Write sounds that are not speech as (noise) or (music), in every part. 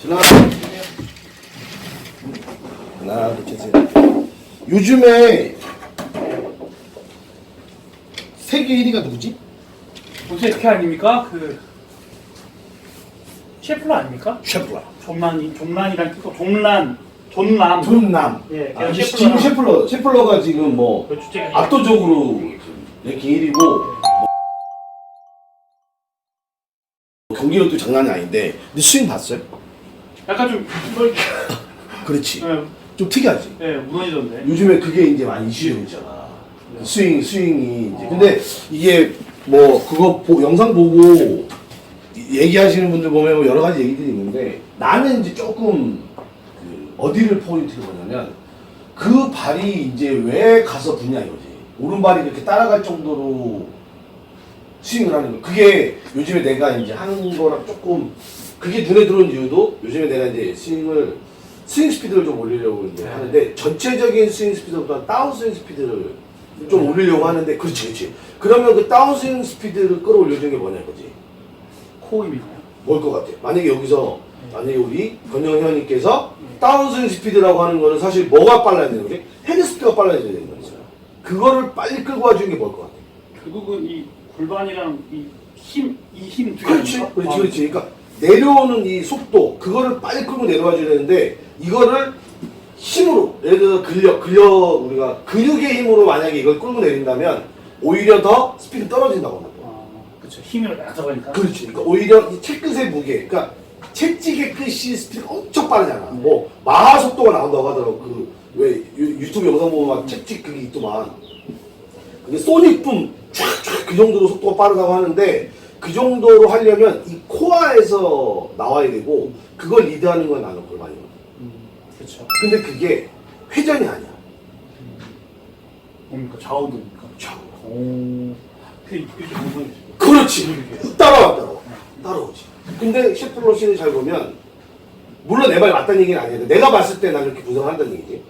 지나 하나 둘셋 요즘에 세계 1위가 누구지? 요새 그 아닙니까? 그 셰프로 아닙니까? 셰프라 존란이 존란이란 뜻도 존란 존람 존남 예, 아, 걔가 지금. 셰플러 셰플러가 지금 뭐 그 주제가 압도적으로 랭킹 1위고 뭐 경기력도 장난이 아닌데 근데 스윙 봤어요? 약간 좀 뭘- 그렇지 예, 좀 특이하지 예, 무너지던데. 요즘에 그게 이제 많이 이슈되고 있잖아. 스윙, 스윙이 이제. 근데 이게 뭐 그거 보- 영상 보고 이- 얘기하시는 분들 보면 뭐 여러 가지 얘기들이 있는데 나는 이제 조금 그 어디를 포인트를 보냐면 그 발이 이제 왜 가서 붙냐 이거지. 오른발이 그렇게 따라갈 정도로 스윙을 하는 거. 그게 요즘에 내가 이제 하는 거랑 조금 그게 눈에 들어온 이유도 요즘에 내가 이제 스윙을 스윙 스피드를 좀 올리려고 이제 네. 하는데 전체적인 스윙 스피드보다 다운 스윙 스피드를 좀 올리려고 하는데 그렇지 그렇지. 그러면 그 다운 스윙 스피드를 끌어올려주는 게 뭐냐 이거지? 코 힘이나요? 뭘 것 같아? 만약에 여기서 만약에 우리 권영현님께서 다운 스윙 스피드라고 하는 거는 사실 뭐가 빨라야 되는 거지? 헤드 스피드가 빨라야 되는 거죠 그거를 빨리 끌고 와주는 게 뭘것 같아 결국은 이 골반이랑 이 힘 이힘 그렇지, 그렇지, 그렇지. 그러니까 내려오는 이 속도, 그거를 빨리 끌고 내려와 줘야 되는데, 이거를 힘으로, 예를 들어 근력, 근력, 우리가 근육의 힘으로 만약에 이걸 끌고 내린다면, 오히려 더 스피드 떨어진다고 합니다. 아, 그렇죠. 힘을 약하니까. 그렇지. 그러니까 오히려 이 채끝의 무게, 그러니까 채찍의 끝이 스피드가 엄청 빠르잖아. 네. 뭐, 마하 속도가 나온다고 하더라고. 그, 왜, 유, 유튜브 영상 보면 막 채찍 그게 있더만. 그게 소닉붐, 쫙쫙 그 정도로 속도가 빠르다고 하는데, 그 정도로 하려면 이 코어에서 나와야 되고, 그걸 리드하는 건 나는 골반이거든. 음, 그렇죠. 근데 그게 회전이 아니야. 뭡니까 좌우도입니까? 좌우. 오. 그 이게 무서워요. 그렇지. 따라와, 따라와. 따라오지. 근데 셰프로시를 잘 보면, 물론 내 말이 맞다는 얘기는 아니야. 내가 봤을 때 나는 그렇게 분석을 한다는 얘기지.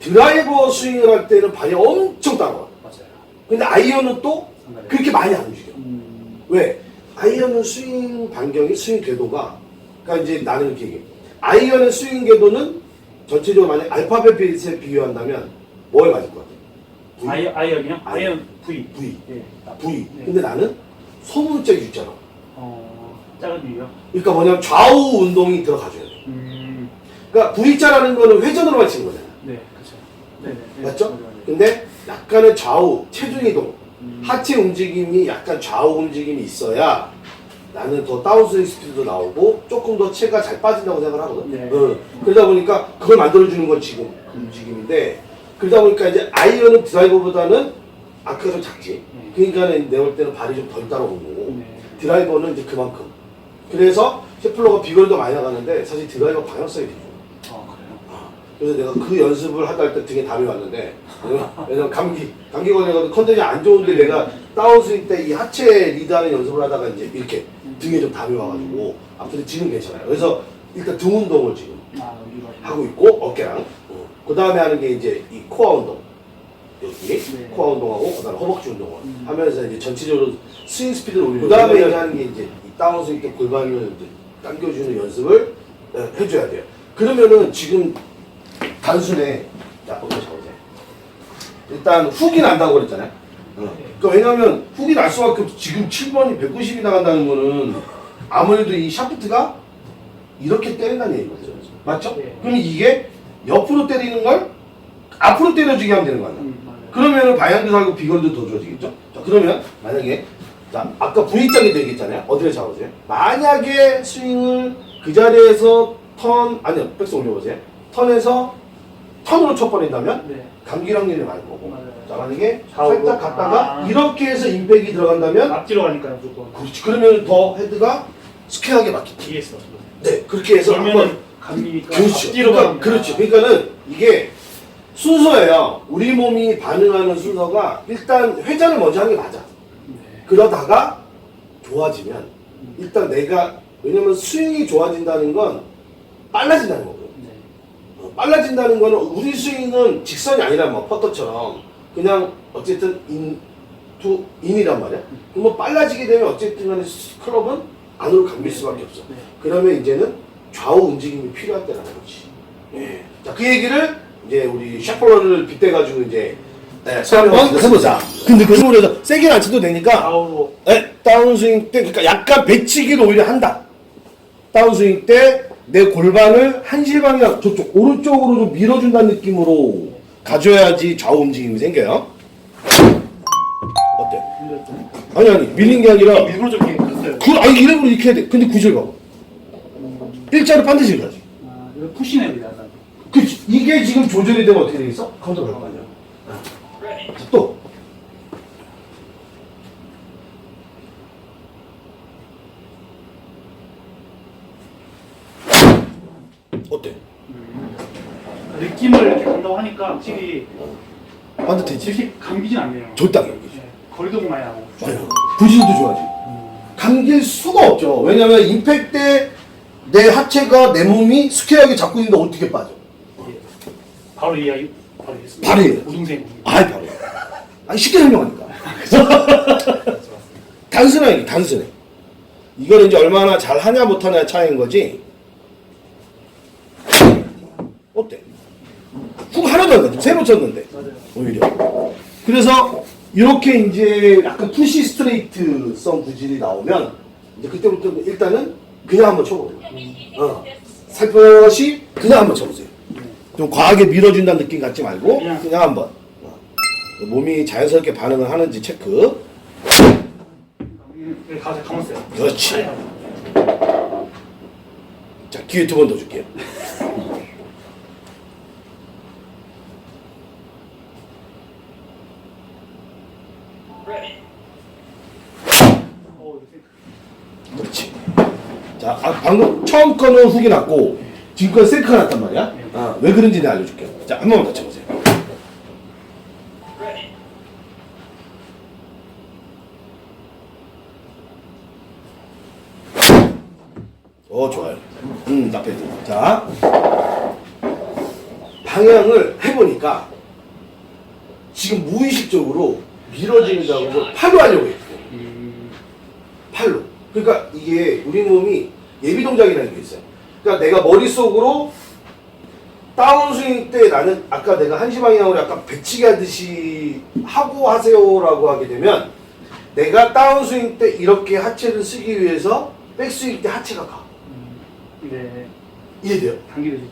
드라이버 스윙을 할 때는 발이 엄청 따라와. 맞아요. 근데 아이언은 또 그렇게 많이 안 움직여. 음, 왜? 아이언은 스윙 반경이 스윙 궤도가, 그러니까 이제 나는 이렇게 얘기해. 아이언의 스윙 궤도는 전체적으로 만약 알파벳 빛에 비교한다면 뭐에 맞을 것 같아? V. 아이 아이언이요? 아이언 V. V. 예. 아, V. 네. 근데 나는 소문자 U잖아. 어 작은 U요. 그러니까 뭐냐면 좌우 운동이 들어가줘야 돼. 음, 그러니까 V자라는 거는 회전으로만 치는 거잖아. 네, 그렇죠. 네네. 네, 맞죠? 맞아요, 맞아요. 근데 약간의 좌우, 체중 이동, 음. 하체 움직임이 약간 좌우 움직임이 있어야 나는 더 다운스윙 스피드도 나오고 조금 더 체가 잘 빠진다고 생각을 하거든. 네. 응. 그러다 보니까 그걸 만들어주는 건 지금 그 움직임인데 그러다 보니까 이제 아이언은 드라이버보다는 아크가 좀 작지. 네. 그러니까는 볼 때는 발이 좀 덜 따라오는 거고 네. 드라이버는 이제 그만큼. 그래서 셰플러가 비거리도 많이 나가는데 사실 드라이버 방향성이. 아 그래서 내가 그 연습을 하다 할 때 등에 담이 왔는데 왜냐면- 감기 감기 걸려가지고 컨디션이 안 좋은데 내가 다운스윙 때 이 하체 리드하는 연습을 하다가 이제 이렇게 등에 좀 담이 와가지고 아무튼 지금 괜찮아요. 그래서 일단 등 운동을 지금 아. 하고 있고 어깨랑 그 다음에 하는 게 이제 이 코어 운동 여기 네. 코어 운동하고 그다음에 허벅지 운동을 음. 하면서 이제 전체적으로 스윙 스피드를 올리고 그 다음에 이제 하는 게 이제 이 다운스윙 때 골반을 당겨주는 연습을 예, 해줘야 돼요. 그러면은 지금 단순해 자 어떻게 잡으세요? 일단 훅이 난다고 그랬잖아요. 어. 그러니까 왜냐면 훅이 날 수밖에 없어. 지금 7번이 190이 나간다는 거는 아무래도 이 샤프트가 이렇게 때린다는 얘기거죠. 맞죠? 네. 그럼 이게 옆으로 때리는 걸 앞으로 때려주게 하면 되는 거 아니야? 음, 맞아요. 그러면은 방향도 살고 비거리도 더 좋아지겠죠? 자, 그러면 만약에 자, 아까 V자리 되겠잖아요. 어디를 잡으세요? 만약에 스윙을 그 자리에서 턴 아니요, 백스 올려보세요. 턴에서 턴으로 쳐버린다면 네. 감기 확률이 많을 거고. 맞아요. 자, 만약에 좌우로? 살짝 갔다가 아. 이렇게 해서 임팩이 들어간다면 앞뒤로 가니까요 무조건. 그렇지. 그러면 더 헤드가 스퀘어하게 맞겠지. 뒤에 있어. 네, 그렇게 해서 한번 감기니까 그렇죠. 앞뒤로 그러니까, 가는 그렇죠. 그러니까는 이게 순서예요. 우리 몸이 반응하는 순서가 일단 회전을 먼저 하는 게 맞아. 네. 그러다가 좋아지면 일단 내가 왜냐면 스윙이 좋아진다는 건 빨라진다는. 어, 빨라진다는 거는 우리 스윙은 직선이 아니라 뭐 퍼터처럼 그냥 어쨌든 인, 투, 인이란 말이야. 그럼 뭐 빨라지게 되면 어쨌든 간에 스- 클럽은 안으로 감길 수밖에 없어. 네. 그러면 이제는 좌우 움직임이 필요할 때라는 거지. 예. 자, 그 얘기를 이제 우리 샤플러를 빗대가지고 이제 네, 한번 해보자. 그 느낌으로 해서 세게 안 쳐도 되니까 네, 다운스윙 때 그러니까 약간 배치기를 오히려 한다. 다운스윙 때 내 골반을 한시 방향 저쪽 오른쪽으로 좀 밀어준다는 느낌으로 가져야지 좌우 움직임이 생겨요. 어때? 아니 아니 밀린 게 아니라 일부러 갔어요. 그 아니 이름으로 이렇게 해야 돼. 근데 구질 봐. 일자로 반드시 가지. 아, 이거 약간. 그 이게 지금 조절이 되면 어떻게 되겠어? 거 아니야. 자, 또 어때? 느낌을 이렇게 간다고 하니까 확실히 반듯해지? 이렇게 감기진 않네요. 절대 안 감기지. 네. 거리도 많이 나고. 아유, 부질도 좋아지. 감길 수가 없죠. 왜냐면 임팩 때 내 하체가 내 몸이 스퀘어하게 잡고 있는데 어떻게 빠져? 예. 바로 이해하기 바로 이해했습니다. 바로 이해해요. 우등생. 아이 바로. 아니 쉽게 설명하니까. (laughs) 단순하게 단순해. 이걸 이제 얼마나 잘 하냐 못하냐 차이인 거지. 어때? 훅 하나도 안 가지. 새로 쳤는데. 오히려. 그래서 이렇게 이제 약간 푸시 스트레이트 성 구질이 나오면 이제 그때부터 일단은 그냥 한번 쳐보세요. 어. 살포시 그냥 한번 쳐보세요. 좀 과하게 밀어준다는 느낌 갖지 말고 그냥. 한번 어. 몸이 자연스럽게 반응을 하는지 체크. 가서 감았어요. 그렇지. 네. 자 기회 두 번 더 줄게요. 어, 이거 그렇지. 자 아, 방금 처음 거는 훅이 났고 지금 건 셀크가 났단 말이야. 네. 아, 왜 그런지 내가 알려줄게요. 자한 번만 더 쳐보세요. 어 좋아요. 음 나쁘지. 자 방향을 해보니까 지금 무의식적으로 밀어지는다고 팔로 하려고 했어요. 음, 팔로. 그러니까 이게 우리 몸이 예비 동작이라는 게 있어요. 그러니까 내가 머릿속으로 다운스윙 때 나는 아까 내가 한시 방향으로 약간 배치기 하듯이 하고 하세요라고 하게 되면 내가 다운스윙 때 이렇게 하체를 쓰기 위해서 백스윙 때 하체가 가. 네. 이해돼요?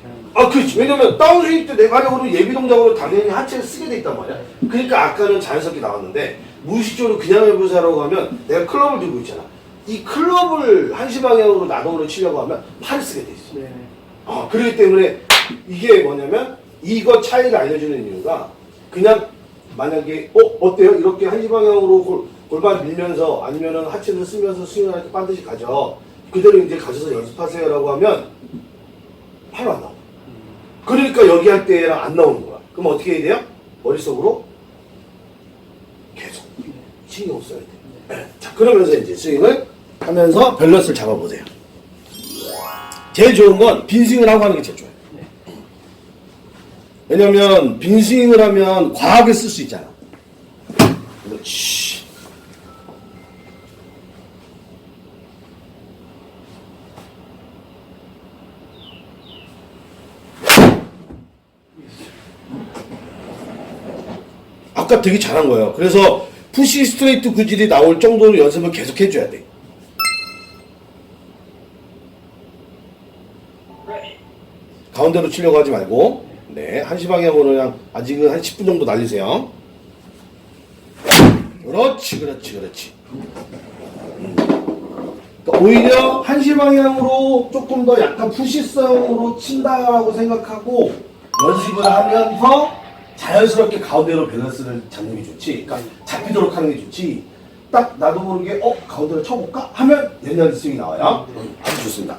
하는 거. 아, 그렇지. 왜냐면 다운스윙 때 내가 하려고 예비 동작으로 당연히 하체를 쓰게 돼 있단 말이야. 그러니까 아까는 자연스럽게 나왔는데 무의식적으로 그냥 해보자라고 하면 내가 클럽을 들고 있잖아. 이 클럽을 한시 방향으로 나동으로 치려고 하면 팔을 쓰게 돼 있어. 네. 아, 그렇기 때문에 이게 뭐냐면 이거 차이를 알려주는 이유가 그냥 만약에 어 어때요? 이렇게 한시 방향으로 골, 골반 밀면서 아니면은 하체를 쓰면서 스윙을 할때 반드시 가져. 그대로 이제 가셔서 연습하세요라고 하면 팔로 안 나와. 그러니까 여기 할 때랑 안 나오는 거야. 그럼 어떻게 해야 돼요? 머릿속으로 계속 신경 써야 돼. 네. 자, 그러면서 이제 스윙을 하면서 밸런스를 잡아보세요. 제일 좋은 건 빈스윙을 하고 하는 게 제일 좋아요. 왜냐면 빈스윙을 하면 과하게 쓸 수 있잖아. 그렇지. 아까 되게 잘한 거예요. 그래서 푸시 스트레이트 구질이 나올 정도로 연습을 계속 해줘야 돼. 가운데로 치려고 하지 말고 네 한시 방향으로 그냥 아직은 한 10분 정도 날리세요. 그렇지 그렇지 그렇지. 음. 그러니까 오히려 한시 방향으로 조금 더 약간 푸시성으로 친다라고 생각하고 연습을 하면서 자연스럽게 가운데로 밸런스를 잡는 게 좋지. 그러니까 잡히도록 하는 게 좋지. 딱 나도 모르게 어 가운데로 쳐볼까 하면 옛날 스윙이 나와요. 음, 아주 좋습니다.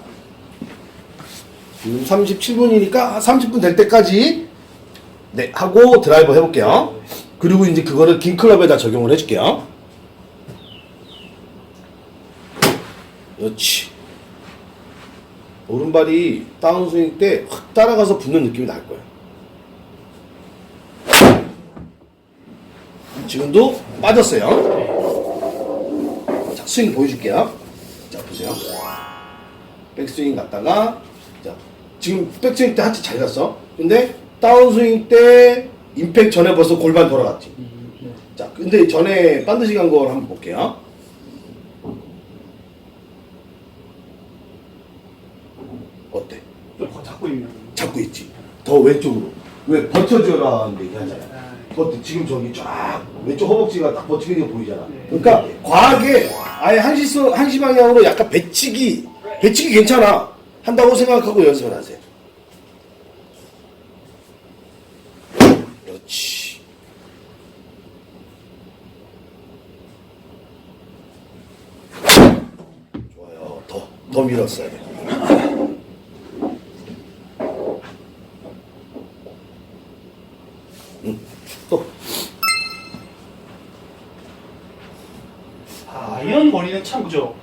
지금 37분이니까 30분 될 때까지 네 하고 드라이버 해볼게요. 그리고 이제 그거를 긴 클럽에다 적용을 해줄게요. 그렇지. 오른발이 다운스윙 때 확 따라가서 붙는 느낌이 날 거야. 지금도 빠졌어요. 자, 스윙 보여줄게요. 자, 보세요. 백스윙 갔다가, 자, 지금 백스윙 때 하체 잘 갔어. 근데 다운스윙 때 임팩 전에 벌써 골반 돌아갔지. 자, 근데 전에 반드시 간 걸 한번 볼게요. 어때? 잡고 있는. 잡고 있지. 더 왼쪽으로. 왜 버텨줘라는 얘기 하잖아. 아, 버텨. 지금 저기 쫙 왼쪽 허벅지가 딱 버티는 게 보이잖아. 네. 그러니까 과하게 아예 한시 스 한시 방향으로 약간 배치기 배치기 괜찮아 한다고 생각하고 연습을 하세요. 그렇지. 좋아요. 더더 밀었어야 돼. 또. 아, 이런 거리는 참 그죠.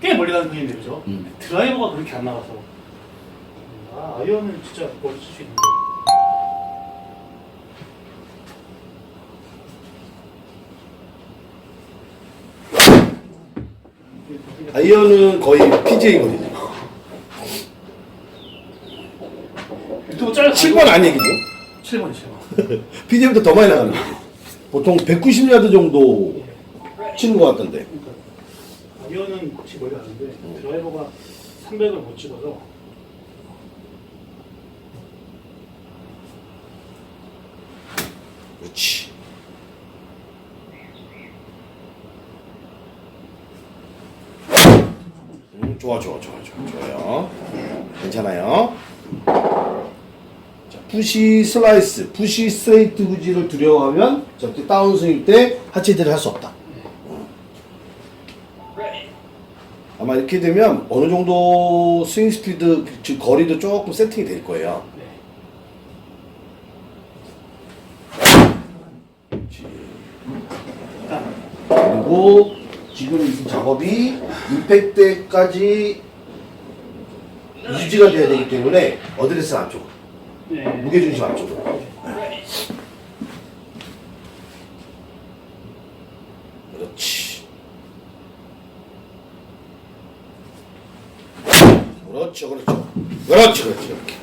꽤 멀리 가는 편인데 그죠. 음. 드라이버가 그렇게 안 나가서. 아, 아이언은 진짜 멀리 칠수 있는데. 아이언은 거의 PJ 거리죠. 유튜브 잘라 7번 안 얘기죠. 7번 7번. PJ보다 더 많이 나가는 거지. 보통 190야드 정도 치는 것 같던데. 그러니까 아이언은 혹시 멀리 가는데 드라이버가 300을 못 찍어서 그렇지. 음, 좋아, 좋아, 좋아, 좋아, 좋아요. 괜찮아요. 자, 푸시 슬라이스, 푸시 스트레이트 구지를 두려워하면 저때 다운스윙 때 하체들을 할 수 없다. 아마 이렇게 되면 어느 정도 스윙 스피드, 즉 거리도 조금 세팅이 될 거예요. 네. 그리고 지금 이 작업이 임팩 때까지 유지가 돼야 되기 때문에 어드레스 안쪽으로 네. 무게중심 안쪽으로 그렇지 그렇죠 그렇죠. 그렇죠 그렇죠 이렇게.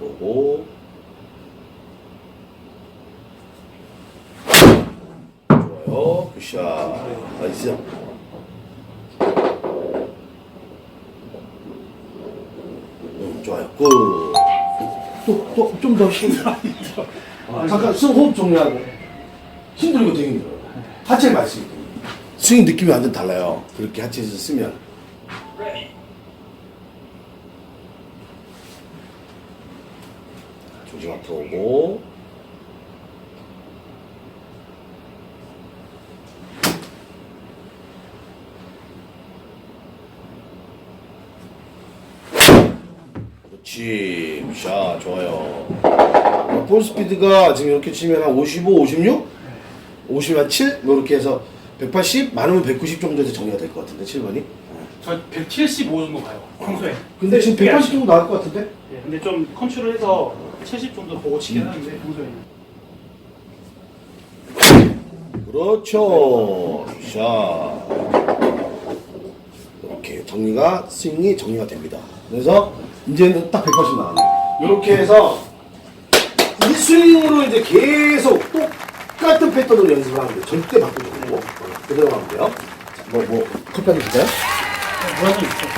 오고. 좋아요. 굿샷 음, 좋아요 굿 또 또 좀 더 힘들어 아, 잠깐 숨 호흡 정리하고. 힘들고 되게 힘들어요 하체 많이. 스윙 느낌이 완전 달라요. 그렇게 하체에서 쓰면. 조심 앞으로 오고 그렇지 샷 좋아요 볼 스피드가 지금 이렇게 치면 한 55, 56? 50, 한 7? 뭐 이렇게 해서 180? 많으면 190 정도에서 정리가 될 것 같은데 7번이 저 175 정도 가요. 평소에. 근데 지금 180 정도 나올 것 같은데? 예, 근데 좀 컨트롤해서 70 정도 보고 치긴 하는데 평소에는. 그렇죠. 샷. 이렇게 정리가 스윙이 정리가 됩니다. 그래서 이제는 딱 180 나왔네. 이렇게 해서 이 스윙으로 이제 계속 똑같은 패턴으로 연습을 하면 돼요. 절대 바꾸지 말고 그대로 하면 돼요. 자, 뭐, 뭐, 커피 한잔 줄까요? 무한정 있어.